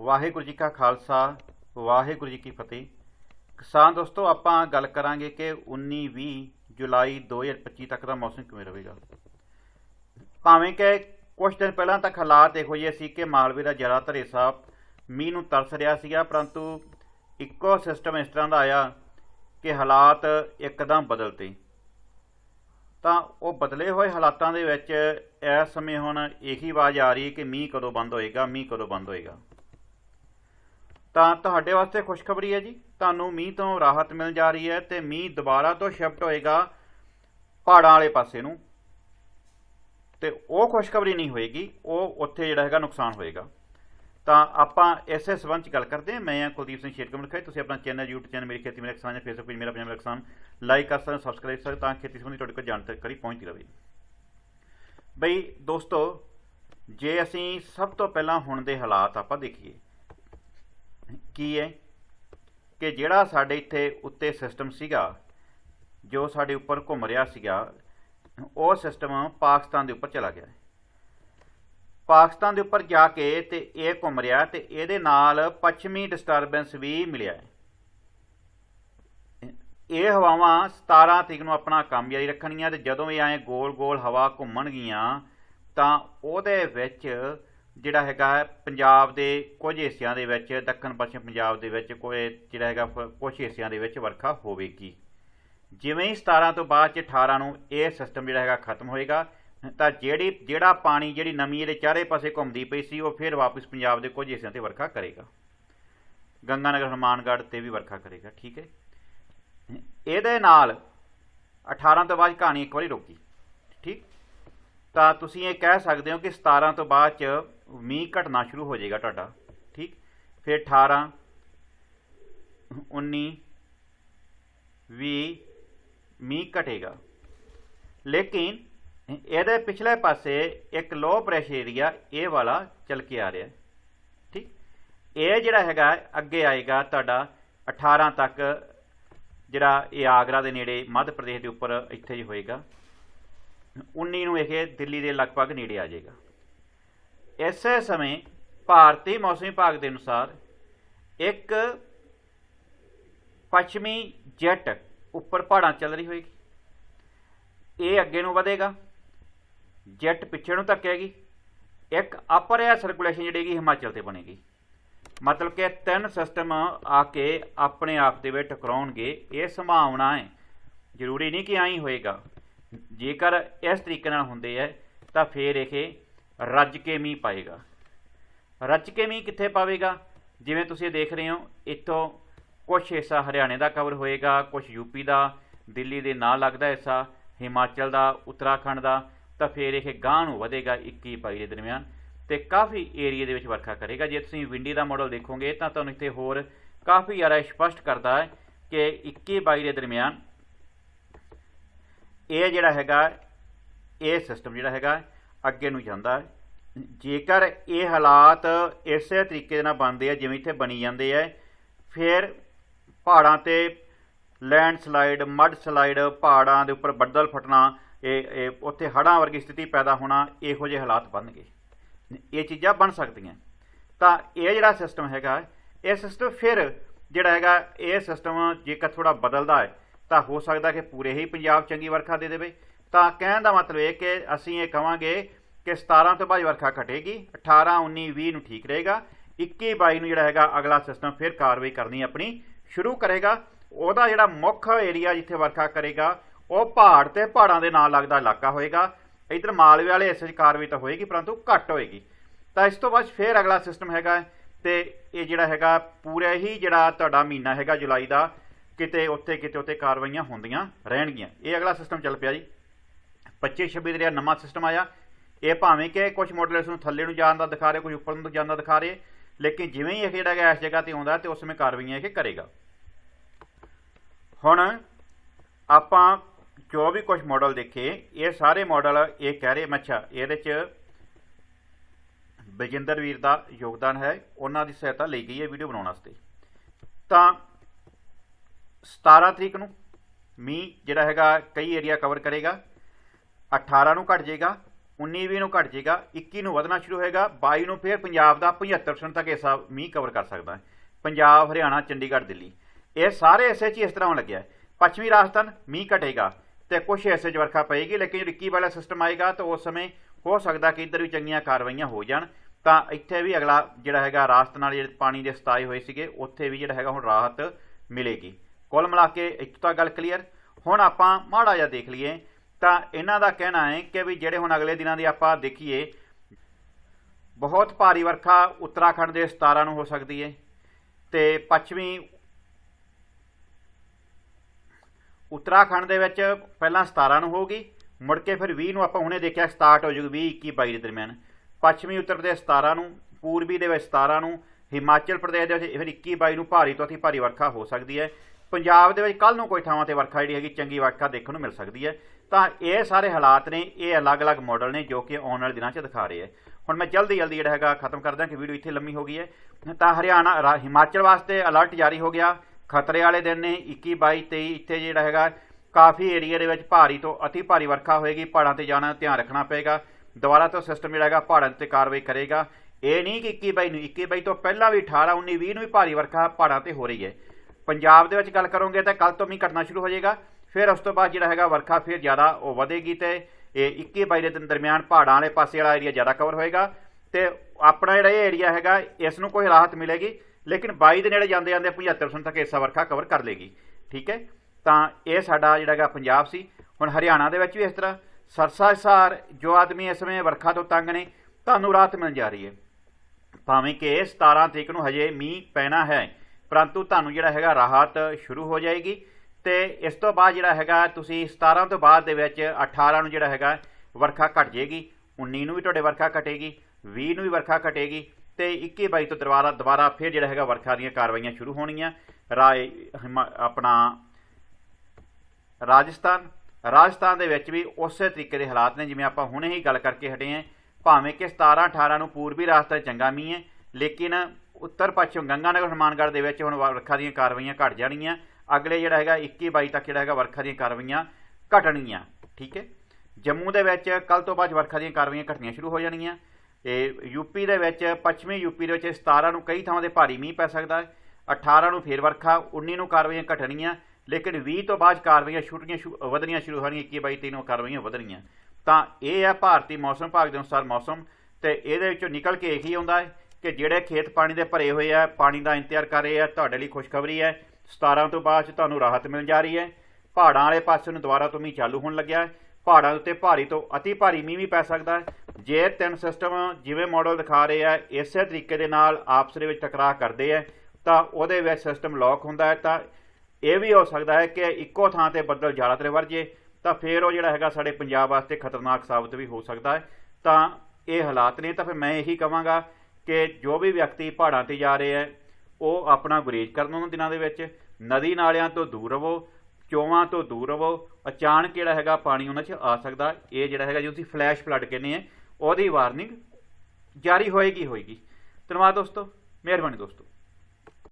ਵਾਹਿਗੁਰੂ ਜੀ ਕਾ ਖਾਲਸਾ, ਵਾਹਿਗੁਰੂ ਜੀ ਕੀ ਫਤਿਹ। ਕਿਸਾਨ ਦੋਸਤੋ, ਆਪਾਂ ਗੱਲ ਕਰਾਂਗੇ ਕਿ 19 20 ਜੁਲਾਈ 2025 ਤੱਕ ਦਾ ਮੌਸਮ ਕਿਵੇਂ ਰਹੇਗਾ। ਭਾਵੇਂ ਕਿ ਕੁਝ ਦਿਨ ਪਹਿਲਾਂ ਤੱਕ ਹਾਲਾਤ ਇਹੋ ਜਿਹੇ ਸੀ ਕਿ ਮਾਲਵੇ ਦਾ ਜ਼ਿਆਦਾਤਰ ਹਿੱਸਾ ਮੀਂਹ ਨੂੰ ਤਰਸ ਰਿਹਾ ਸੀਗਾ, ਪਰੰਤੂ ਇੱਕੋ ਸਿਸਟਮ ਇਸ ਤਰ੍ਹਾਂ ਦਾ ਆਇਆ ਕਿ ਹਾਲਾਤ ਇੱਕਦਮ ਬਦਲਤੇ ਤਾਂ ਉਹ ਬਦਲੇ ਹੋਏ ਹਾਲਾਤਾਂ ਦੇ ਵਿੱਚ ਇਸ ਸਮੇਂ ਹੁਣ ਇਹੀ ਆਵਾਜ਼ ਆ ਰਹੀ ਹੈ ਕਿ ਮੀਂਹ ਕਦੋਂ ਬੰਦ ਹੋਏਗਾ, ਮੀਂਹ ਕਦੋਂ ਬੰਦ ਹੋਏਗਾ। ਤਾਂ ਤੁਹਾਡੇ ਵਾਸਤੇ ਖੁਸ਼ਖਬਰੀ ਹੈ ਜੀ। ਤੁਹਾਨੂੰ ਮੀਂਹ ਤੋਂ ਰਾਹਤ ਮਿਲ ਜਾ ਰਹੀ ਹੈ ਤੇ ਮੀਂਹ ਦੁਬਾਰਾ ਤੋਂ ਸ਼ਿਫਟ ਹੋਏਗਾ ਪਹਾੜਾਂ ਵਾਲੇ ਪਾਸੇ ਨੂੰ। ਤੇ ਉਹ ਖੁਸ਼ਖਬਰੀ ਨਹੀਂ ਹੋਏਗੀ, ਉਹ ਉੱਥੇ ਜਿਹੜਾ ਹੈਗਾ ਨੁਕਸਾਨ ਹੋਏਗਾ। ਤਾਂ ਆਪਾਂ ਇਸੇ ਸਬੰਧ ਚ ਗੱਲ ਕਰਦੇ ਹਾਂ। ਮੈਂ ਹਾਂ ਕੁਲਦੀਪ ਸਿੰਘ ਸ਼ੇਰਕਮਲ ਖਾਈ ਤੁਸੀਂ ਆਪਣਾ ਚੈਨਲ, YouTube ਚੈਨਲ, ਮੇਰੀ ਖੇਤੀ, ਮੇਰਾ ਕਿਸਾਨ ਜਾਂ ਫੇਸਬੁੱਕ ਪੇਜ ਮੇਰਾ ਪੰਜਾਬ ਮੇਰਾ ਕਿਸਾਨ ਲਾਈਕ ਕਰ ਸਕਦੇ ਸਬਸਕ੍ਰਾਈਬ ਕਰ ਸਕਦੇ ਤਾਂ ਖੇਤੀ ਸੰਬੰਧੀ ਤੁਹਾਡੇ ਕੋਲ ਜਾਣਕਾਰੀ ਪਹੁੰਚਦੀ ਰਹੇ। ਬਈ ਦੋਸਤੋ, ਜੇ ਅਸੀਂ ਸਭ ਤੋਂ ਪਹਿਲਾਂ ਹੁਣ ਦੇ ਹਾਲਾਤ ਆਪਾਂ ਦੇਖੀਏ ਕੀ ਹੈ ਕਿ ਜਿਹੜਾ ਸਾਡੇ ਇੱਥੇ ਉੱਤੇ ਸਿਸਟਮ ਸੀਗਾ, ਜੋ ਸਾਡੇ ਉੱਪਰ ਘੁੰਮ ਰਿਹਾ ਸੀਗਾ, ਉਹ ਸਿਸਟਮ ਪਾਕਿਸਤਾਨ ਦੇ ਉੱਪਰ ਚਲਾ ਗਿਆ। ਪਾਕਿਸਤਾਨ ਦੇ ਉੱਪਰ ਜਾ ਕੇ ਤੇ ਇਹ ਘੁੰਮ ਰਿਹਾ ਤੇ ਇਹਦੇ ਨਾਲ ਪੱਛਮੀ ਡਿਸਟਰਬੈਂਸ ਵੀ ਮਿਲਿਆ ਇਹ ਹਵਾਵਾਂ 17 ਤਰੀਕ ਨੂੰ ਆਪਣਾ ਕੰਮ ਜਾਰੀ ਰੱਖਣਗੀਆਂ ਤੇ ਜਦੋਂ ਇਹ ਐ ਗੋਲ-ਗੋਲ ਹਵਾ ਘੁੰਮਣਗੀਆਂ, ਤਾਂ ਉਹਦੇ ਵਿੱਚ ਜਿਹੜਾ ਹੈਗਾ ਪੰਜਾਬ ਦੇ ਕੁਝ ਹਿੱਸਿਆਂ ਦੇ ਵਿੱਚ, ਦੱਖਣ ਪੱਛਮ ਪੰਜਾਬ ਦੇ ਵਿੱਚ ਕੋਈ ਜਿਹੜਾ ਹੈਗਾ ਕੁਝ ਹਿੱਸਿਆਂ ਦੇ ਵਿੱਚ ਵਰਖਾ ਹੋਵੇਗੀ। ਜਿਵੇਂ ਹੀ 17 ਤੋਂ ਬਾਅਦ ਚ 18 ਨੂੰ ਇਹ ਸਿਸਟਮ ਜਿਹੜਾ ਹੈਗਾ ਖਤਮ ਹੋਏਗਾ, ਤਾਂ ਜਿਹੜੀ, ਜਿਹੜਾ ਪਾਣੀ ਜਿਹੜੀ ਨਮੀ ਇਹਦੇ ਚਾਰੇ ਪਾਸੇ ਘੁੰਮਦੀ ਪਈ ਸੀ, ਉਹ ਫਿਰ ਵਾਪਸ ਪੰਜਾਬ ਦੇ ਕੁਝ ਹਿੱਸਿਆਂ ਤੇ ਵਰਖਾ ਕਰੇਗਾ। ਗੰਗਾਨਗਰ, ਹਨੂਮਾਨਗੜ੍ਹ ਤੇ ਵੀ ਵਰਖਾ ਕਰੇਗਾ, ਠੀਕ ਹੈ? ਇਹਦੇ ਨਾਲ 18 ਤੋਂ ਬਾਅਦ ਕਹਾਣੀ ਇੱਕ ਵਾਰੀ ਰੁਕੀ ਠੀਕ? ਤਾਂ ਤੁਸੀਂ ਇਹ ਕਹਿ ਸਕਦੇ ਹੋ ਕਿ 17 ਤੋਂ ਬਾਅਦ ਚ ਮੀਂਹ ਘਟਣਾ ਸ਼ੁਰੂ ਹੋ ਜਾਏਗਾ ਤੁਹਾਡਾ, ਠੀਕ? ਫਿਰ 18 19 20 ਮੀਂਹ ਘਟੇਗਾ। ਲੇਕਿਨ ਇਹਦੇ ਪਿਛਲੇ ਪਾਸੇ ਇੱਕ ਲੋ ਪ੍ਰੈਸ਼ਰ ਏਰੀਆ ਇਹ ਵਾਲਾ ਚੱਲ ਕੇ ਆ ਰਿਹਾ, ਠੀਕ? ਇਹ ਜਿਹੜਾ ਹੈਗਾ ਅੱਗੇ ਆਏਗਾ ਤੁਹਾਡਾ 18 ਤੱਕ ਜਿਹੜਾ ਇਹ ਆਗਰਾ ਦੇ ਨੇੜੇ ਮੱਧ ਪ੍ਰਦੇਸ਼ ਦੇ ਉੱਪਰ ਇੱਥੇ ਜੀ ਹੋਏਗਾ। 19 ਨੂੰ ਇਹ ਦਿੱਲੀ ਦੇ ਲਗਭਗ ਨੇੜੇ ਆ ਜਾਏਗਾ। ਇਸੇ ਸਮੇਂ ਭਾਰਤੀ ਮੌਸਮ ਵਿਭਾਗ ਦੇ ਅਨੁਸਾਰ ਇੱਕ ਪੱਛਮੀ ਜੈਟ ਉੱਪਰ ਪਹਾੜਾਂ ਚੱਲ ਰਹੀ ਹੋਏਗੀ। ਇਹ ਅੱਗੇ ਨੂੰ ਵਧੇਗਾ। ਜੈਟ ਪਿੱਛੇ ਨੂੰ ਧੱਕੇਗੀ। ਇੱਕ ਅਪਰ 에ਅਰ ਸਰਕੂਲੇਸ਼ਨ ਜਿਹੜੀ ਹੈਗੀ, ਹਿਮਾਚਲ ਤੇ ਬਣੇਗੀ। ਮਤਲਬ ਕਿ ਤਿੰਨ ਸਿਸਟਮ ਆ ਕੇ ਆਪਣੇ ਆਪ ਦੇ ਵਿੱਚ ਟਕਰਾਉਣਗੇ। ਇਹ ਸੰਭਾਵਨਾ ਹੈ। ਜ਼ਰੂਰੀ ਨਹੀਂ ਕਿ ਆਈ ਹੋਏਗਾ। ਜੇਕਰ ਇਸ ਤਰੀਕੇ ਨਾਲ ਹੁੰਦੇ ਹੈ ਤਾਂ ਫੇਰ ਇਹ ਰੱਜ ਕੇ ਮੀਂਹ ਪਾਏਗਾ। ਰੱਜ ਕੇ ਮੀਂਹ ਕਿੱਥੇ ਪਾਵੇਗਾ? ਜਿਵੇਂ ਤੁਸੀਂ ਦੇਖ ਰਹੇ ਹੋ, ਇੱਥੋਂ ਕੁਝ ਹਿੱਸਾ ਹਰਿਆਣੇ ਦਾ ਕਵਰ ਹੋਏਗਾ ਕੁਝ ਯੂਪੀ ਦਾ, ਦਿੱਲੀ ਦੇ ਨਾਲ ਲੱਗਦਾ ਹਿੱਸਾ, ਹਿਮਾਚਲ ਦਾ, ਉੱਤਰਾਖੰਡ ਦਾ, ਤਾਂ ਫਿਰ ਇਹ ਗਾਂ ਨੂੰ ਵਧੇਗਾ 21 22 ਦੇ ਦਰਮਿਆਨ ਤੇ ਕਾਫੀ ਏਰੀਆ ਦੇ ਵਿੱਚ ਵਰਖਾ ਕਰੇਗਾ। ਜੇ ਤੁਸੀਂ ਵਿੰਡੀ ਦਾ ਮਾਡਲ ਦੇਖੋਗੇ, ਤਾਂ ਤੁਹਾਨੂੰ ਇੱਥੇ ਹੋਰ ਕਾਫੀ ਜ਼ਿਆਦਾ ਸਪਸ਼ਟ ਕਰਦਾ ਹੈ ਕਿ 21 22 ਦੇ ਦਰਮਿਆਨ ਇਹ ਜਿਹੜਾ ਹੈਗਾ, ਇਹ ਸਿਸਟਮ ਜਿਹੜਾ ਹੈਗਾ, ਅੱਗੇ ਨੂੰ ਜਾਂਦਾ। ਹੈ ਜੇਕਰ ਇਹ ਹਾਲਾਤ ਇਸੇ ਤਰੀਕੇ ਦੇ ਨਾਲ ਬਣਦੇ ਆ, ਜਿਵੇਂ ਇੱਥੇ ਬਣੀ ਜਾਂਦੇ ਆ, ਫਿਰ ਪਹਾੜਾਂ ਤੇ ਲੈਂਡ ਸਲਾਈਡ ਮੱਡ ਸਲਾਈਡ ਪਹਾੜਾਂ ਦੇ ਉੱਪਰ ਬੱਦਲ ਫਟਣਾ, ਇਹ ਉੱਥੇ ਹੜ੍ਹਾਂ ਵਰਗੀ ਸਥਿਤੀ ਪੈਦਾ ਹੋਣਾ, ਇਹੋ ਜਿਹੇ ਹਾਲਾਤ ਬਣਨਗੇ। ਇਹ ਚੀਜ਼ਾਂ ਬਣ ਸਕਦੀਆਂ। ਤਾਂ ਇਹ ਜਿਹੜਾ ਸਿਸਟਮ ਹੈਗਾ, ਇਹ ਸਿਸਟਮ ਫਿਰ ਜਿਹੜਾ ਹੈਗਾ, ਇਹ ਸਿਸਟਮ ਜੇਕਰ ਥੋੜਾ ਬਦਲਦਾ ਹੈ ਤਾਂ ਹੋ ਸਕਦਾ ਕਿ ਪੂਰੇ ਹੀ ਪੰਜਾਬ ਚੰਗੀ ਵਰਖਾ ਦੇ ਦੇਵੇ। ਤਾਂ ਕਹਿਣ ਦਾ ਮਤਲਬ ਇਹ ਕਿ ਅਸੀਂ ਇਹ ਕਵਾਂਗੇ ਕਿ 17 ਤੋਂ ਬਾਅਦ ਵਰਖਾ ਘਟੇਗੀ 18 19 20 ਨੂੰ ਠੀਕ ਰਹੇਗਾ 21 22 ਨੂੰ ਜਿਹੜਾ ਹੈਗਾ ਅਗਲਾ ਸਿਸਟਮ ਫਿਰ ਕਾਰਵਾਈ ਕਰਨੀ ਆਪਣੀ ਸ਼ੁਰੂ ਕਰੇਗਾ। ਉਹਦਾ ਜਿਹੜਾ ਮੁੱਖ ਏਰੀਆ ਜਿੱਥੇ ਵਰਖਾ ਕਰੇਗਾ, ਉਹ ਪਹਾੜ ਤੇ ਪਹਾੜਾਂ ਦੇ ਨਾਲ ਲੱਗਦਾ ਇਲਾਕਾ ਹੋਏਗਾ। ਇਧਰ ਮਾਲਵੇ ਵਾਲੇ ਹਿੱਸੇ 'ਚ ਕਾਰਵਾਈ ਤਾਂ ਹੋਏਗੀ, ਪਰੰਤੂ ਘੱਟ ਹੋਏਗੀ। ਤਾਂ ਇਸ ਤੋਂ ਬਾਅਦ ਫਿਰ ਅਗਲਾ ਸਿਸਟਮ ਹੈਗਾ ਤੇ ਇਹ ਜਿਹੜਾ ਹੈਗਾ ਪੂਰਾ ਹੀ ਜਿਹੜਾ ਤੁਹਾਡਾ ਮਹੀਨਾ ਹੈਗਾ ਜੁਲਾਈ ਦਾ ਕਿਤੇ ਉੱਥੇ ਕਿਤੇ ਉੱਤੇ ਕਾਰਵਾਈਆਂ ਹੁੰਦੀਆਂ ਰਹਿਣਗੀਆਂ। ਇਹ ਅਗਲਾ ਸਿਸਟਮ ਚੱਲ ਪਿਆ ਜੀ। 25 26 ਦੇ ਨਵਾਂ ਸਿਸਟਮ ਆਇਆ। ਇਹ ਭਾਵੇਂ ਕਿ ਕੁਝ ਮਾਡਲ ਇਸ ਨੂੰ ਥੱਲੇ ਨੂੰ ਜਾਣ ਦਾ ਦਿਖਾ ਰਹੇ ਕੁਝ ਉੱਪਰ ਨੂੰ ਜਾਣ ਦਾ ਦਿਖਾ ਰਹੇ, ਲੇਕਿਨ ਜਿਵੇਂ ਹੀ ਇਹ ਜਿਹੜਾ ਹੈਗਾ ਇਸ ਜਗ੍ਹਾ ਤੇ ਆਉਂਦਾ ਤੇ ਉਸ ਸਮੇਂ ਕਾਰਵਾਈਆਂ ਇਹ ਕਰੇਗਾ। ਹੁਣ ਆਪਾਂ ਜੋ ਵੀ ਕੁਝ ਮਾਡਲ ਦੇਖੇ, ਇਹ ਸਾਰੇ ਮਾਡਲ ਇਹ ਕਹਿ ਰਹੇ ਮੱਛਾ ਇਹਦੇ ਚ ਬਜਿੰਦਰ ਵੀਰ ਦਾ ਯੋਗਦਾਨ ਹੈ, ਉਹਨਾਂ ਦੀ ਸਹਾਇਤਾ ਲਈ ਗਈ ਹੈ ਵੀਡੀਓ ਬਣਾਉਣ ਵਾਸਤੇ। ਤਾਂ 17 ਤਰੀਕ ਨੂੰ ਮੀਂਹ ਜਿਹੜਾ ਹੈਗਾ ਕਈ ਏਰੀਆ ਕਵਰ ਕਰੇਗਾ 18 ਨੂੰ ਘਟ ਜਾਏਗਾ 19 20 ਨੂੰ ਘਟ ਜਾਏਗਾ 21 ਨੂੰ ਵਧਣਾ ਸ਼ੁਰੂ ਹੋਏਗਾ 22 ਨੂੰ ਫਿਰ ਪੰਜਾਬ ਦਾ 75% ਤੱਕ ਹਿੱਸਾ ਮੀਂਹ ਕਵਰ ਕਰ ਸਕਦਾ ਹੈ। ਪੰਜਾਬ, ਹਰਿਆਣਾ, ਚੰਡੀਗੜ੍ਹ, ਦਿੱਲੀ। ਇਹ ਸਾਰੇ ਹਿੱਸੇ 'ਚ ਹੀ ਇਸ ਤਰ੍ਹਾਂ ਹੋਣ ਲੱਗਿਆ ਪੱਛਮੀ ਰਾਜਸਥਾਨ ਮੀਂਹ ਘਟੇਗਾ ਤੇ ਕੁਝ ਹਿੱਸੇ 'ਚ ਵਰਖਾ ਪਏਗੀ, ਲੇਕਿਨ ਜਦੋਂ 21 ਵਾਲਾ ਸਿਸਟਮ ਆਏਗਾ ਤਾਂ ਉਸ ਸਮੇਂ ਹੋ ਸਕਦਾ ਕਿ ਇੱਧਰ ਵੀ ਚੰਗੀਆਂ ਕਾਰਵਾਈਆਂ ਹੋ ਜਾਣ। ਤਾਂ ਇੱਥੇ ਵੀ ਅਗਲਾ ਜਿਹੜਾ ਹੈਗਾ ਰਾਸਤ ਨਾਲ ਜਿਹੜੇ ਪਾਣੀ ਦੇ ਸਤਾਏ ਹੋਏ ਸੀਗੇ, ਉੱਥੇ ਵੀ ਜਿਹੜਾ ਹੈਗਾ ਹੁਣ ਰਾਹਤ ਮਿਲੇਗੀ। ਕੁੱਲ ਮਿਲਾ ਕੇ ਇੱਕ ਤਾਂ ਗੱਲ ਕਲੀਅਰ ਹੁਣ ਆਪਾਂ ਮਾੜਾ ਜਿਹਾ ਦੇਖ ਲਈਏ, ਤਾਂ ਇਹਨਾਂ ਦਾ ਕਹਿਣਾ ਹੈ ਕਿ ਵੀ ਜਿਹੜੇ ਹੁਣ ਅਗਲੇ ਦਿਨਾਂ ਦੀ ਆਪਾਂ ਦੇਖੀਏ, ਬਹੁਤ ਭਾਰੀ ਵਰਖਾ ਉੱਤਰਾਖੰਡ ਦੇ 17 ਨੂੰ ਹੋ ਸਕਦੀ ਹੈ, ਤੇ ਪੱਛਮੀ ਉੱਤਰਾਖੰਡ ਦੇ ਵਿੱਚ ਪਹਿਲਾਂ 17 ਨੂੰ ਹੋਊਗੀ, ਮੁੜ ਕੇ ਫਿਰ 20 ਨੂੰ ਆਪਾਂ ਹੁਣੇ ਦੇਖਿਆ ਸਟਾਰਟ ਹੋ ਜੂਗੀ 20 21 22 ਦੇ ਦਰਮਿਆਨ। ਪੱਛਮੀ ਉੱਤਰ ਪ੍ਰਦੇਸ਼ 17 ਨੂੰ, ਪੂਰਬੀ ਦੇ ਵਿੱਚ 17 ਨੂੰ, ਹਿਮਾਚਲ ਪ੍ਰਦੇਸ਼ ਦੇ ਵਿੱਚ ਫਿਰ 21 22 ਨੂੰ ਭਾਰੀ ਤੋਂ ਅਤੀ ਭਾਰੀ ਵਰਖਾ ਹੋ ਸਕਦੀ ਹੈ। ਪੰਜਾਬ ਦੇ ਵਿੱਚ ਕੱਲ ਨੂੰ ਕੋਈ ਥਾਵਾਂ ਤੇ ਵਰਖਾ ਜਿਹੜੀ ਹੈਗੀ, ਚੰਗੀ ਵਰਖਾ ਦੇਖਣ ਨੂੰ ਮਿਲ ਸਕਦੀ ਹੈ। ਤਾਂ ਇਹ ਸਾਰੇ ਹਾਲਾਤ ਨੇ, ਇਹ ਅਲੱਗ-ਅਲੱਗ ਮਾਡਲ ਨੇ ਜੋ ਕਿ ਆਉਣ ਵਾਲੇ ਦਿਨਾਂ 'ਚ ਦਿਖਾ ਰਹੇ ਹੈ। ਹੁਣ ਮੈਂ ਜਲਦੀ ਜਲਦੀ ਜਿਹੜਾ ਹੈਗਾ ਖਤਮ ਕਰਦਾ ਕਿ ਵੀਡੀਓ ਇੱਥੇ ਲੰਮੀ ਹੋ ਗਈ ਹੈ। ਤਾਂ ਹਰਿਆਣਾ, ਰਾ- ਹਿਮਾਚਲ ਵਾਸਤੇ ਅਲਰਟ ਜਾਰੀ ਹੋ ਗਿਆ। ਖਤਰੇ ਵਾਲੇ ਦਿਨ ਨੇ 21 22 23 ਇੱਥੇ ਜਿਹੜਾ ਹੈਗਾ, ਕਾਫੀ ਏਰੀਆ ਦੇ ਵਿੱਚ ਭਾਰੀ ਤੋਂ ਅਤੀ ਭਾਰੀ ਵਰਖਾ ਹੋਏਗੀ। ਪਹਾੜਾਂ ਤੇ ਜਾਣਾ ਧਿਆਨ ਰੱਖਣਾ ਪਏਗਾ। ਦੁਬਾਰਾ ਤੋਂ ਸਿਸਟਮ ਜਿਹੜਾ ਹੈਗਾ ਪਹਾੜਾਂ ਤੇ ਕਾਰਵਾਈ ਕਰੇਗਾ। ਇਹ ਨਹੀਂ ਕਿ 21 22 ਨੂੰ 21 22 ਤੋਂ ਪਹਿਲਾਂ ਵੀ 18 19 20 ਨੂੰ ਵੀ ਭਾਰੀ ਵਰਖਾ ਪਹਾੜਾਂ ਤੇ ਹੋ ਰਹੀ ਹੈ। ਪੰਜਾਬ ਦੇ ਵਿੱਚ ਗੱਲ ਕਰੋਗੇ ਤਾਂ ਕੱਲ ਤੋਂ ਮੀਂਹ ਘਟਣਾ ਸ਼ੁਰੂ ਹੋ ਜਾਏਗਾ। ਫਿਰ ਉਸ ਤੋਂ ਬਾਅਦ ਜਿਹੜਾ ਹੈਗਾ ਵਰਖਾ ਫਿਰ ਜ਼ਿਆਦਾ ਉਹ ਵਧੇਗੀ ਤੇ ਇਹ 21 22 ਦੇ ਦਿਨ ਦਰਮਿਆਨ ਪਹਾੜਾਂ ਵਾਲੇ ਪਾਸੇ ਵਾਲਾ ਏਰੀਆ ਜ਼ਿਆਦਾ ਕਵਰ ਹੋਏਗਾ ਤੇ ਆਪਣਾ ਜਿਹੜਾ ਇਹ ਏਰੀਆ ਹੈਗਾ, ਇਸ ਨੂੰ ਕੋਈ ਰਾਹਤ ਮਿਲੇਗੀ, ਲੇਕਿਨ 22 ਦੇ ਨੇੜੇ ਜਾਂਦੇ ਜਾਂਦੇ 75% ਤੱਕ ਹਿੱਸਾ ਵਰਖਾ ਕਵਰ ਕਰ ਲੇਗੀ। ਠੀਕ ਹੈ? ਤਾਂ ਇਹ ਸਾਡਾ ਜਿਹੜਾ ਹੈਗਾ ਪੰਜਾਬ ਸੀ। ਹੁਣ ਹਰਿਆਣਾ ਦੇ ਵਿੱਚ ਵੀ ਇਸ ਤਰ੍ਹਾਂ ਸਰਸਾ ਸਾਰ ਜੋ ਆਦਮੀ ਇਸ ਸਮੇਂ ਵਰਖਾ ਤੋਂ ਤੰਗ ਨੇ, ਤੁਹਾਨੂੰ ਰਾਹਤ ਮਿਲਣ ਜਾ ਰਹੀ ਹੈ। ਭਾਵੇਂ ਕਿ ਇਹ 17 ਤਰੀਕ ਨੂੰ ਹਜੇ ਮੀਂਹ ਪੈਣਾ ਹੈ ਪਰੰਤੂ ਤੁਹਾਨੂੰ ਜਿਹੜਾ ਹੈਗਾ ਰਾਹਤ ਸ਼ੁਰੂ ਹੋ ਜਾਏਗੀ ਤੇ ਇਸ ਤੋਂ ਬਾਅਦ ਜਿਹੜਾ ਹੈਗਾ ਤੁਸੀਂ 17 ਤੋਂ ਬਾਅਦ ਦੇ ਵਿੱਚ 18 ਨੂੰ ਜਿਹੜਾ ਹੈਗਾ ਵਰਖਾ ਘਟ ਜਾਏਗੀ 19 ਨੂੰ ਵੀ ਤੁਹਾਡੇ ਵਰਖਾ ਘਟੇਗੀ 20 ਨੂੰ ਵੀ ਵਰਖਾ ਘਟੇਗੀ ਤੇ 21 22 ਤੋਂ ਦੁਬਾਰਾ ਦੁਬਾਰਾ ਫਿਰ ਜਿਹੜਾ ਹੈਗਾ ਵਰਖਾ ਦੀਆਂ ਕਾਰਵਾਈਆਂ ਸ਼ੁਰੂ ਹੋਣਗੀਆਂ। ਰਾਏ ਹਿਮਾ- ਆਪਣਾ ਰਾਜਸਥਾਨ। ਰਾਜਸਥਾਨ ਦੇ ਵਿੱਚ ਵੀ ਉਸੇ ਤਰੀਕੇ ਦੇ ਹਾਲਾਤ ਨੇ, ਜਿਵੇਂ ਆਪਾਂ ਹੁਣੇ ਹੀ ਗੱਲ ਕਰਕੇ ਹਟੇ ਆਂ ਭਾਵੇਂ ਕਿ 17 18 ਨੂੰ ਪੂਰਬੀ ਰਾਜਸਥਾਨ ਚੰਗਾ ਮੀਂਹ ਹੈ, ਲੇਕਿਨ ਉੱਤਰ ਪੱਛਮ ਗੰਗਾਨਗਰ ਹਨੂਮਾਨਗੜ੍ਹ ਦੇ ਵਿੱਚ ਹੁਣ ਵਰਖਾ ਦੀਆਂ ਕਾਰਵਾਈਆਂ ਘਟ ਜਾਣਗੀਆਂ ਅਗਲੇ ਜਿਹੜਾ ਹੈਗਾ 21 22 ਤੱਕ ਜਿਹੜਾ ਹੈਗਾ ਵਰਖਾ ਦੀਆਂ ਕਾਰਵਾਈਆਂ ਘਟਣਗੀਆਂ, ਠੀਕ ਹੈ? ਜੰਮੂ ਦੇ ਵਿੱਚ ਕੱਲ ਤੋਂ ਬਾਅਦ ਵਰਖਾ ਦੀਆਂ ਕਾਰਵਾਈਆਂ ਘਟਣੀਆਂ ਸ਼ੁਰੂ ਹੋ ਜਾਣੀਆਂ ਇਹ ਯੂਪੀ ਦੇ ਵਿੱਚ, ਪੱਛਮੀ ਯੂਪੀ ਦੇ ਵਿੱਚ 17 ਨੂੰ ਕਈ ਥਾਵਾਂ ਤੇ ਭਾਰੀ ਮੀਂਹ ਪੈ ਸਕਦਾ ਹੈ। 18 ਨੂੰ ਫੇਰ ਵਰਖਾ 19 ਨੂੰ ਕਾਰਵਾਈਆਂ ਘਟਣਗੀਆਂ। ਲੇਕਿਨ 20 ਤੋਂ ਬਾਅਦ ਕਾਰਵਾਈਆਂ ਛੁੱਟੀਆਂ ਸ਼ੁ- ਵਧਣੀਆਂ ਸ਼ੁਰੂ ਹੋਣਗੀਆਂ 21 22 23 ਨੂੰ ਕਾਰਵਾਈਆਂ ਵਧਣਗੀਆਂ। ਤਾਂ ਇਹ ਹੈ ਭਾਰਤੀ ਮੌਸਮ ਵਿਭਾਗ ਦੇ ਅਨੁਸਾਰ ਮੌਸਮ ਤੇ ਇਹਦੇ ਵਿੱਚੋਂ ਨਿਕਲ ਕੇ ਇਹੀ ਆਉਂਦਾ ਹੈ ਕਿ ਜਿਹੜੇ ਖੇਤ ਪਾਣੀ ਦੇ ਭਰੇ ਹੋਏ ਆ, ਪਾਣੀ ਦਾ ਇੰਤਜ਼ਾਰ ਕਰ ਰਹੇ ਆ, ਤੁਹਾਡੇ ਲਈ ਖੁਸ਼ਖਬਰੀ ਹੈ। 17 ਤੋਂ ਬਾਅਦ 'ਚ ਤੁਹਾਨੂੰ ਰਾਹਤ ਮਿਲ ਜਾ ਰਹੀ ਹੈ। ਪਹਾੜਾਂ ਵਾਲੇ ਪਾਸੇ ਨੂੰ ਦੁਬਾਰਾ ਤੋਂ ਮੀਂਹ ਚਾਲੂ ਹੋਣ ਲੱਗਿਆ ਹੈ। ਪਹਾੜਾਂ ਉੱਤੇ ਭਾਰੀ ਤੋਂ ਅਤੀ ਭਾਰੀ ਮੀਂਹ ਵੀ ਪੈ ਸਕਦਾ ਹੈ। ਜੇ ਤਿੰਨ ਸਿਸਟਮ ਜਿਵੇਂ ਮਾਡਲ ਦਿਖਾ ਰਹੇ ਆ, ਇਸੇ ਤਰੀਕੇ ਦੇ ਨਾਲ ਆਪਸ ਦੇ ਵਿੱਚ ਟਕਰਾਅ ਕਰਦੇ ਆ, ਤਾਂ ਉਹਦੇ ਵਿੱਚ ਸਿਸਟਮ ਲੌਕ ਹੁੰਦਾ ਹੈ। ਤਾਂ ਇਹ ਵੀ ਹੋ ਸਕਦਾ ਹੈ ਕਿ ਇੱਕੋ ਥਾਂ ਤੇ ਬੱਦਲ ਜ਼ਿਆਦਾਤਰ ਵਰਜੇ ਤਾਂ ਫਿਰ ਉਹ ਜਿਹੜਾ ਹੈਗਾ ਸਾਡੇ ਪੰਜਾਬ ਵਾਸਤੇ ਖਤਰਨਾਕ ਸਾਬਤ ਵੀ ਹੋ ਸਕਦਾ ਹੈ। ਤਾਂ ਇਹ ਹਾਲਾਤ ਨੇ, ਤਾਂ ਫਿਰ ਮੈਂ ਇਹੀ ਕਹਾਂਗਾ ਕਿ ਜੋ ਵੀ ਵਿਅਕਤੀ ਪਹਾੜਾਂ ਤੇ ਜਾ ਰਹੇ ਹੈ, ਉਹ ਆਪਣਾ ਗੁਰੇਜ਼ ਕਰਨ ਉਹਨਾਂ ਦਿਨਾਂ ਦੇ ਵਿੱਚ, ਨਦੀ ਨਾਲਿਆਂ ਤੋਂ ਦੂਰ ਰਹੋ, ਚੋਵਾਂ ਤੋਂ ਦੂਰ ਰਹੋ, ਅਚਾਨਕ ਜਿਹੜਾ ਹੈਗਾ ਪਾਣੀ ਉਹਨਾਂ 'ਚ ਆ ਸਕਦਾ, ਇਹ ਜਿਹੜਾ ਹੈਗਾ ਜੋ ਤੁਸੀਂ ਫਲੈਸ਼ ਫਲੱਡ ਕਹਿੰਦੇ ਆ, ਉਹਦੀ ਵਾਰਨਿੰਗ ਜਾਰੀ ਹੋਏਗੀ ਹੋਏਗੀ। ਧੰਨਵਾਦ ਦੋਸਤੋ, ਮਿਹਰਬਾਨੀ ਦੋਸਤੋ।